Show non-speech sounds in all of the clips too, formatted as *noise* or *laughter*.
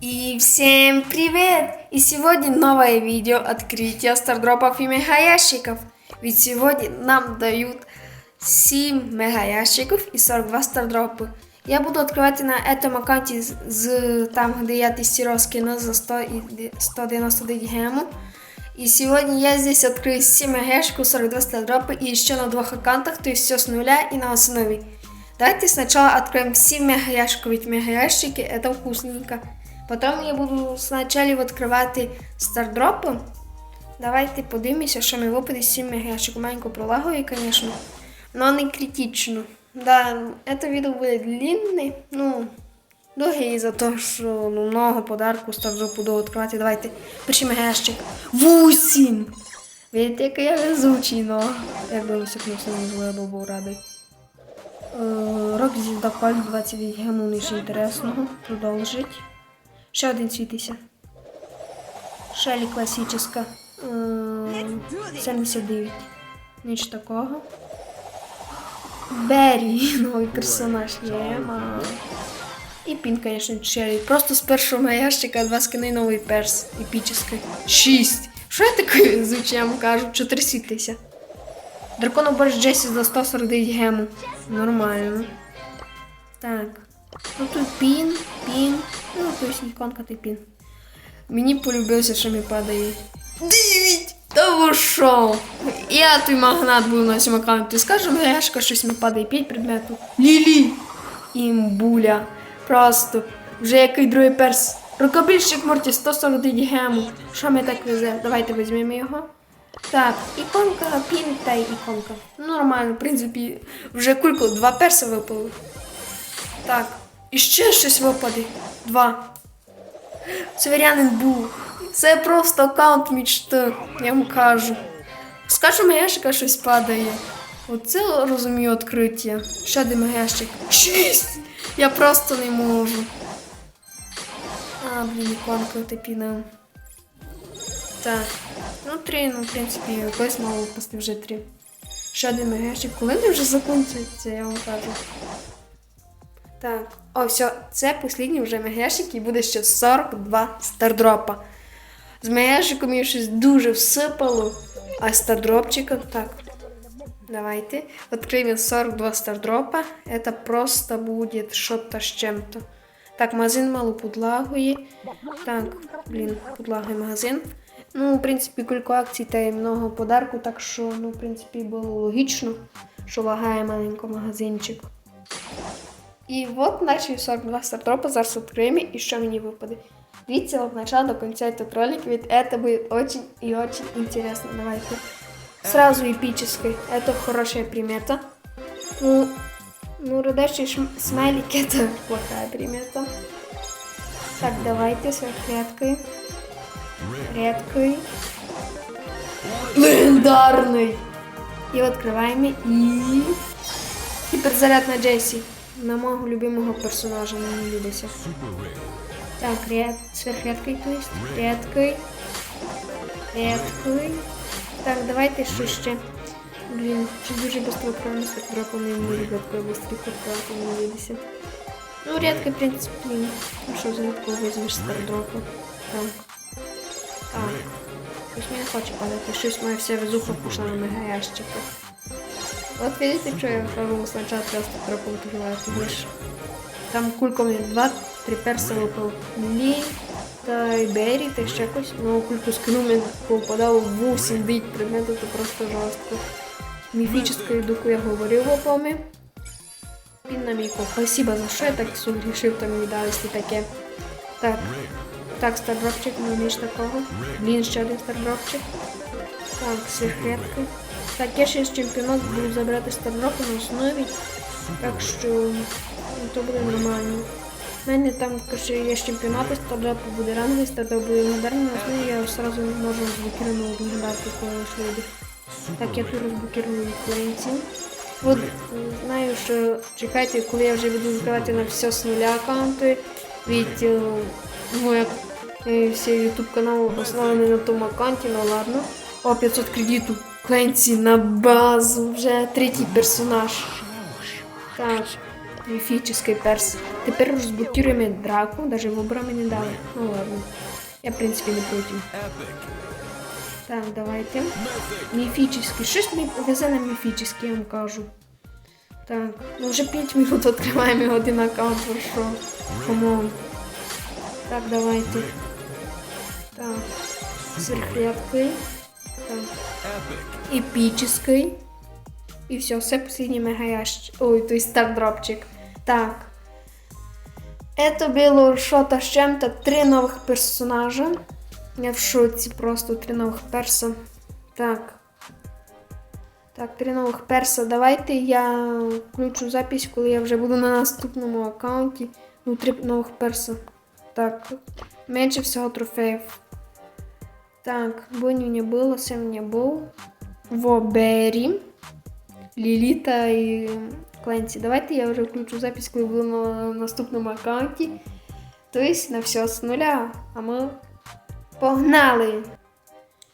И всем привет! И сегодня новое видео открытия стардропов и мегаящиков. Ведь сегодня нам дают 7 мегаящиков и 42 стардропы. Я буду открывать на этом аккаунте з, з- там, где я тестировал скины за 100 и де- 199 гему. И сегодня я здесь открою 7 мегаящиков, 42 стардропы и еще на двух аккаунтах, то есть все с нуля и на основе. Давайте сначала откроем все мегаящики, ведь мегаящики это вкусненько. Потім я буду спочатку відкривати стардропи. Давайте подивимося, що ми випаде з 7 мегаящик. Маленько пролагою, звісно. Но не критично. Да, это відео буде длинне. Ну, довге із-за того, що ну, много подарку стардропу буду відкривати. Давайте перший мегаящик. 8! Видите, який я везучий, но якби високнувся не зло, я би був радий. Е, Рок паль 29 гему, ніж інтересного. Продовжить. Ще один світися. Шелі класична. Ем, 79. Ніч такого. Беррі, *laughs* новий персонаж є. І пін, звісно, Шелі. Просто з першого ящика два скини новий перс. Епічний. Шість. Що я таке звичайно кажу? Чотири світися. Драконоборж Джесі за 149 гему. Нормально. Так. Ну тут пін, пін. Ну, то есть іконка ти пін. Мені полюбився, що мені падає. Дев'ять! Та ви що? Я той магнат був на цьому аккаунті. Скажу, гешка, щось мені падає 5 предметів. Лілі! Імбуля. Просто. Вже який другий перс. Рукобільщик Морті 149 гему. Що ми так везе? Давайте візьмемо його. Так, іконка, пін та іконка. Ну, Нормально, в принципі, вже кульку, два перса випали. Так, і ще щось випаде. Два. Суверянин був. Це просто аккаунт мічти, я вам кажу. Скажу, мегешика щось падає. Оце розумію відкриття. Ще один мегешик. Шість! Я просто не можу. А, блін, іконка тепіна. Так. Ну, три, ну, в принципі, якось мало випасти вже три. Ще один мегешик. Коли вони вже закінчаться, я вам кажу. Так, о, все, це останній вже мегешик і буде ще 42 стардропа. З мегешиком я щось дуже всипало, а стардропчиком так. Давайте. Откроем 42 стардропа. Это просто будет что-то с чем-то. Так, магазин мало подлагує. Так, блін, подлагує магазин. Ну, в принципі, кілька акцій та й много подарку, так що, ну, в принципі, було логічно, що лагає маленько магазинчик. І от наші 42 стартропа зараз відкриємо, і що мені випаде. Дивіться от начала до конца этот ролик, ведь это будет очень и очень интересно. Давайте. Сразу эпической. Это хорошая примета. Ну, ну родящий шм- смайлик это плохая примета. Так, давайте с редкой. Редкой. Легендарный. И открываем и... Гиперзаряд на Джесси. На моего любимого персонажа не любится. Так, ряд, сверхрядкой, то есть. Рядкой. Рядкой. Так, давайте що ще. Блін, чи дуже швидко відправимо з драконом не люблю такої не вийдеться. Ну, рядко, в принципі, ну що за візьмеш стардропу. Так. Так. Щось мені хоче падати, щось моя вся везуха пішла на мегаящики. От видите, що я кажу, спочатку просто стардропу відкриваю, ж там кульками два-три перса випав. Лі та й Бері, та ще якось. Ну, кульку скину мені попадало 8 бить предметів, це просто жорстко. Міфічною дуку я говорив опоми. Він на мійку. Спасибо за що я так сумрішив, там дали таке. Так. Так, стардропчик, ну ніж такого. Блін, ще один стардропчик. Так, секретка. Так, я ще з чемпіонат буду забрати стардропи на основі. Так що ну, то буде нормально. У мене там є чемпіонати стардропу, буде ранговий стардроп, буде модерний, на основі я одразу можу розблокувати легендарку коли швиді. Так, я тут розблокирую клейнців. От знаю, що чекайте, коли я вже буду відкривати на все з нуля аккаунти, від е, як е, всі YouTube канал оснований на тому аккаунті, ну ладно. О, 500 кредиту. Кленці на базу, вже третій персонаж. Так, Міфічний перс. Тепер розблокируємо драку, навіть вибора мені не дали. Ну ладно. Я, в принципі, не проти. Так, давайте. Міфічний. Щось мені везе на міфічний, я вам кажу. Так, ну вже 5 минут відкриваємо один аккаунт, що? Камон. Так, давайте. Так. Сверхрядкой. Так. Эпической. И все, все последний мегаящик. Ой, то есть стардропчик. Так. Это было что-то с чем-то. Три новых персонажа. Я в шоці просто три нових перса. Так. Так, три нових перса. Давайте я включу запись, коли я вже буду на наступному аккаунті. Ну, три нових перса. Так. Менше всього трофеїв. Так, Бонни не было, Сэм не был. Во Берри, Ліліта і Кленсі. Давайте я вже включу запись, коли буду на наступному аккаунті. Тобто на все з нуля. А ми погнали!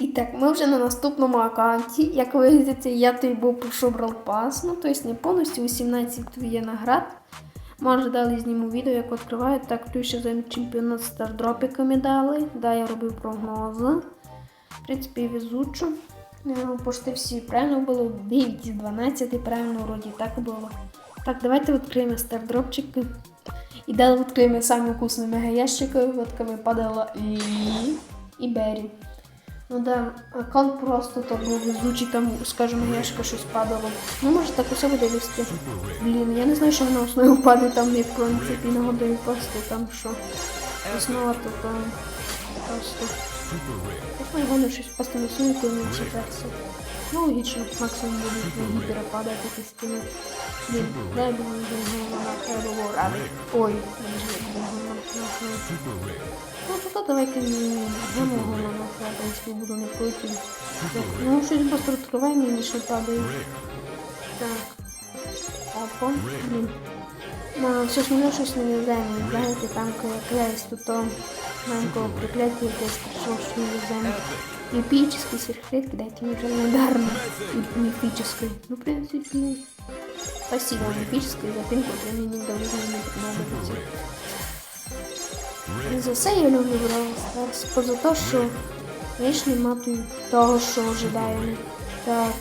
І так, ми вже на наступному аккаунті. Як ви бачите, я той був пройшов Brawl Pass, ну тобто не повністю 18 є наград. Може далі зніму відео, як відкриваю. Так, тут ще за чемпіонат стардропиками дали. Да, я робив прогнози. В принципі, везучу. Ну, Почти всі правильно було. 9 з 12 правильно вроді так було. Так, давайте відкриємо стардропчики. І далі відкриємо самі вкусні мегаящики. Витками падала і. і Беррі. Ну да, аккаунт просто то був везучий, там, скажімо, яшка щось падало. Ну, може так усе буде вести. Блін, я не знаю, що на основі впаде там як в принципі нагодою просто там що. Основа то там просто. Його не щось на сумку і не читатися. Ну, логічно, максимум будуть на гіпера падати якісь стіни. Блін, дай не вона треба було радий. Ой, не ж Ну, поки давайте гемо на я, в принципі, буду не проти. Ну, щось просто відкриваємо і нічого падає. Так. Опа, блін. Ну, все ж мене щось не веземо, знаєте, там якесь тут маленького прикляття якесь прийшло, що не веземо. Эпический сверхред, дайте мне легендарный и. Ну, в принципе, спасибо мифической за пинку, для меня не должно не понадобиться. За це я люблю Brawl Stars, поза те, що я ж не маю того, що ожидаємо. Так.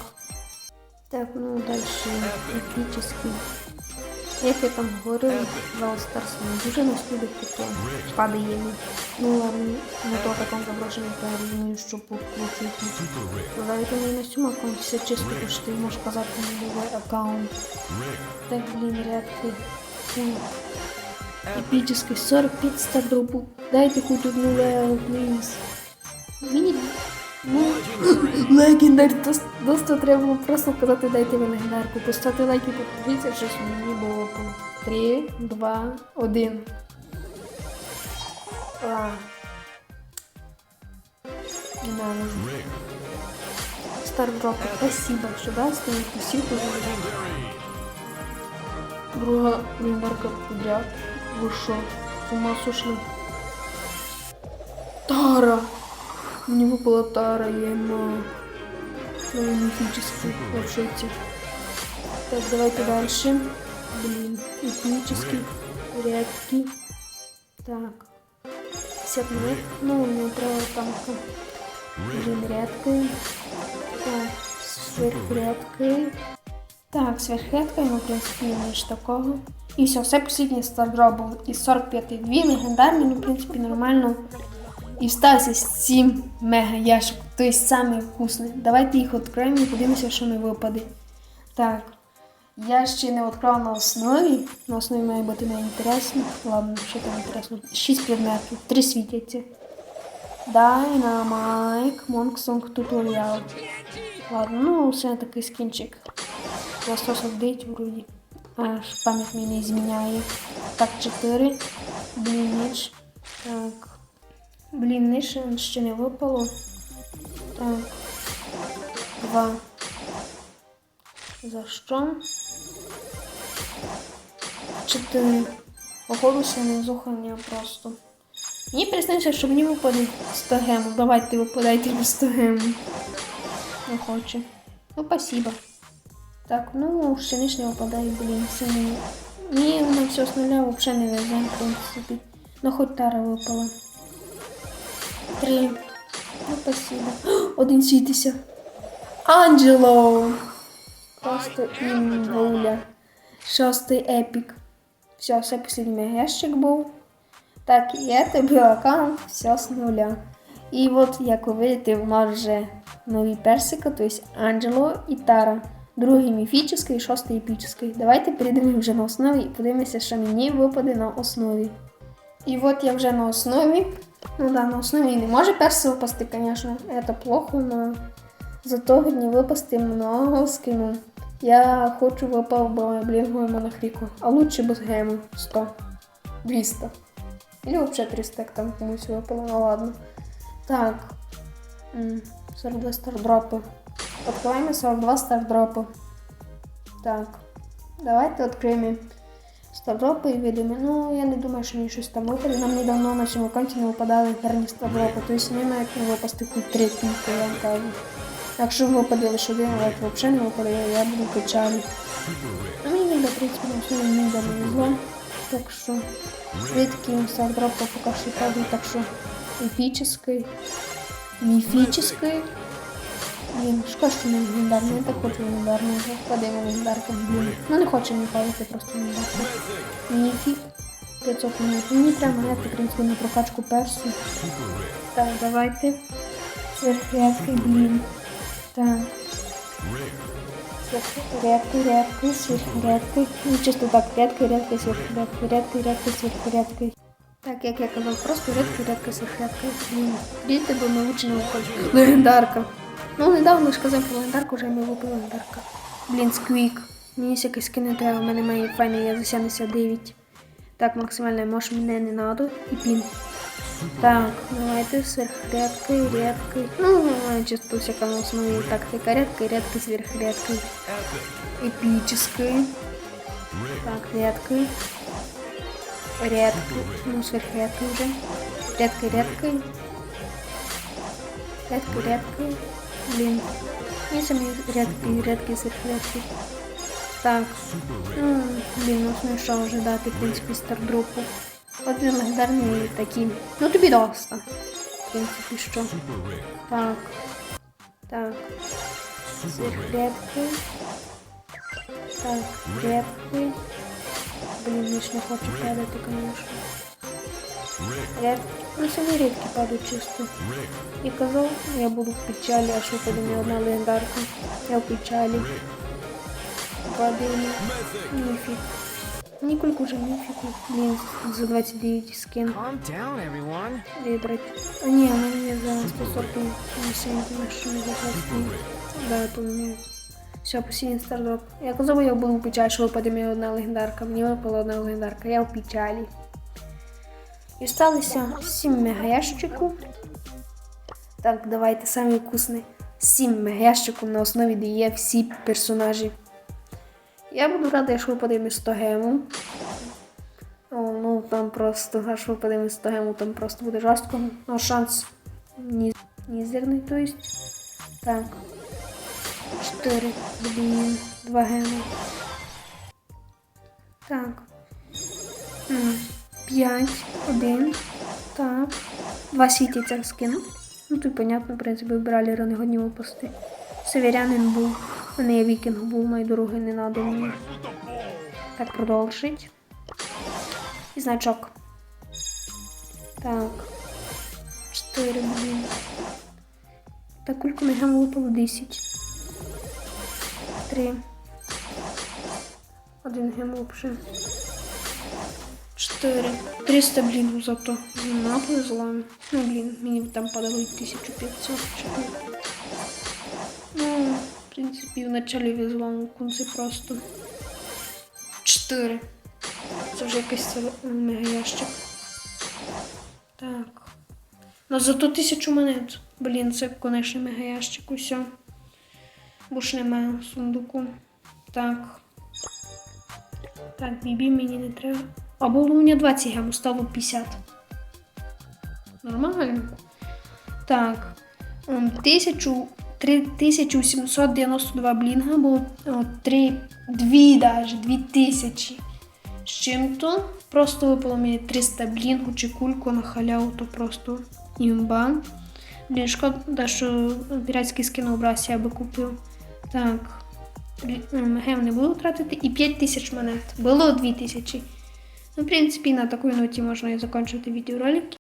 Так, ну дальше епічний. Як я там говорив, Brawl Stars не дуже нас любить таке падає. Ну ладно, не то таком заброшенні, то я розумію, що покрутити. Навіть у на цьому аккаунті все чисто, тому що ти можеш казати на новий аккаунт. Так, блін, рядки. Эпический 45 стардропу. Дайте хоть одну левел, плиз. Мені... Ну, *clears throat* легендар, просто треба просто казати дайте ви легендарку. Поставте лайк і підпишіться, щось мені було по 3, 2, 1. А. Не надо. Стардроп, спасибо, що дасте мені посів Друга легендарка подряд. Вы шо, с ума сошли? Тара! Мне выпала Тара, я ему... Ну, мифический, я в шоке. Так, давайте дальше. Блин, эпический, редкий. Так. 50 минут. Ну, не треба там. Блин, редкий. Так, сверхредкий. Так, сверхредкий, ну, в принципі, ніж такого. І все, все посліднє стардроп був із 45 дві легендарні, ну, в принципі, нормально. І встався 7 мега ящик, тобто самий вкусний. Давайте їх відкриємо і подивимося, що не випаде. Так. Я ще не відкрила на основі. На основі має бути не інтересно. Ладно, що там інтересно. 6 предметів, 3 світяться. Dynamite, Monksong Tutorial. Ладно, ну все такий скінчик. Ластос апдейт вроді. Аж пам'ять мені зміняє. Так, 4. Блінніч. Так. Блінніч ще не випало. Так. Два. За що? Чотири. Походу не зухання просто. Мені приснився, що мені випаде 100 гемів. Давайте випадайте мені 100 гемів. Не хоче. Ну, спасибо. Так, ну, ще випадає, блін, сині Ні, вона все з нуля взагалі не везе, в принципі. Ну хоч тара випала. Три. Ну, спасибо. *gasps* Один світиться. Анджело! Просто імбуля. Шостий епік. Все, все последній ящик був. Так, і я тебе аккаунт, все з нуля. І от, як ви видите, у нас вже нові персика, тобто Анджело і Тара. Другий міфічний шостий епічний. Давайте перейдемо вже на основі і подивимося, що мені випаде на основі. І от я вже на основі. Ну да, на основі не може перси випасти, звісно. Це плохо, но зато не випасти много скину. Я хочу випав би блінговий монохріку, а лучше без гему 100. 200. Или вообще 300, як там комусь випало, ну ладно. Так. М, 42 стардропи. Открываем 42 стардропа. Так. Давайте відкриємо стардропи і видимо. Ну, я не думаю, що мені щось там випаде. Нам недавно на цьому аккаунті не випадали гарні стардропи. Тобто не мають не випасти хоч три тільки, я вам кажу. Якщо випаде лише один, але взагалі не випаде, я буду в печалі. Ну, мені до 30 минут, все мені не везло. Так що, рідкі стардропи поки що падають, так що епічний, міфічний. Блін, шкода, що не легендарний, я так хочу легендарний, вже впадемо легендарку, блін. Ну не хочу мені палити, просто легендарку. Міфі 500 минут. Мені треба монети, в принципі, на прокачку персу. Так, давайте. Сверхрядкий, блін. Так. Сверхрядкий, рядкий, сверхрядкий. Ну, чисто так, рядкий, рядкий, сверхрядкий, рядкий, рядкий, сверхрядкий. Так, як я казав, просто рядкий, рядкий, сверхрядкий. Блін, бо ми не виходимо. Легендарка. Ну, недавно ж казав легендарку, вже ми випили легендарка. Блін, сквік. Мені всякий скини треба, в мене має файний, я за 79. Так, максимально може мене не надо. І пін. Так, давайте сверхрядкой, рядкой. Ну, ну, чисто всякому основе тактика рядкой, рядкой, сверхрядкой. Эпической. Так, рядкой. Рядкой. Ну, сверхрядкой уже. Рядкой, рядкой. Рядкой, рядкой. Блин. Не сами рядкой, рядкой, сверхрядкой. Так. Ну, блін, ну смішно вже дати, в принципі, стардропу. Один легендарний такі. Ну тобі доста. В принципі, що. Так. Так. Сверхрядки. Так, рядки. Блін, я ж не хочу падати, конечно. Ну, самі рідкі падають чисто. І казав, я буду в печалі, аж випаде не одна легендарка. Я в печалі. Падає міфік. Нікольку вже міфіку. Блін, за 29 скин. Everyone. Вибрать. А ні, у мене за 140 сенті, на що не захватить. Да, то мені. Все, посінь стардроп. Я казав, я буду в печалі, що випаде мені одна легендарка. Мені випала одна легендарка, я в печалі. І сталося 7 мегаящиків. Так, давайте самі вкусний. 7 мегаящиків на основі, де є всі персонажі. Я буду рада, якщо випаде мені 100 гему. О, ну там просто, аж випаде мені 100 гему, там просто буде жорстко. Ну, шанс ні, мізерний, то есть. Так. 4, блін, 2 геми. Так. 5, 1. Так. Два світяться скину. Ну тут понятно, в принципі, бралера не годні випусти. Северянин був. У мене є вікінг був, мої дороги не надо мені. Так, продовжить. І значок. Так. 4, блін. Так, кульку ми гам випало 10. 3. Один гем лучше. 4. 300, блін, зато. Вона повезла. Ну, блін, мені там подали 1500. Ну, в принципі, в началі везла, у кунці просто. 4. Це вже якийсь мегаящик. Так. Ну зато тисячу монет. Блін, це конечно мегаящик усе. Бо ж немає сундуку. Так. Так, бібі мені не треба. А було у мене 20 гему, стало 50. Нормально. Так. ем, 1000, 3792 блінга було 3, 2 даже, 2000. з чим-то. Просто випало мені 300 блінгу чи кульку на халяву, то просто імба. Блін, шкода, що піратський скин образ я би купив. Так. Гем не буду тратити. І 5 тисяч монет. Було 2 тисячі. Ну, в принципі, на такій ноті можна і закінчити відеоролик.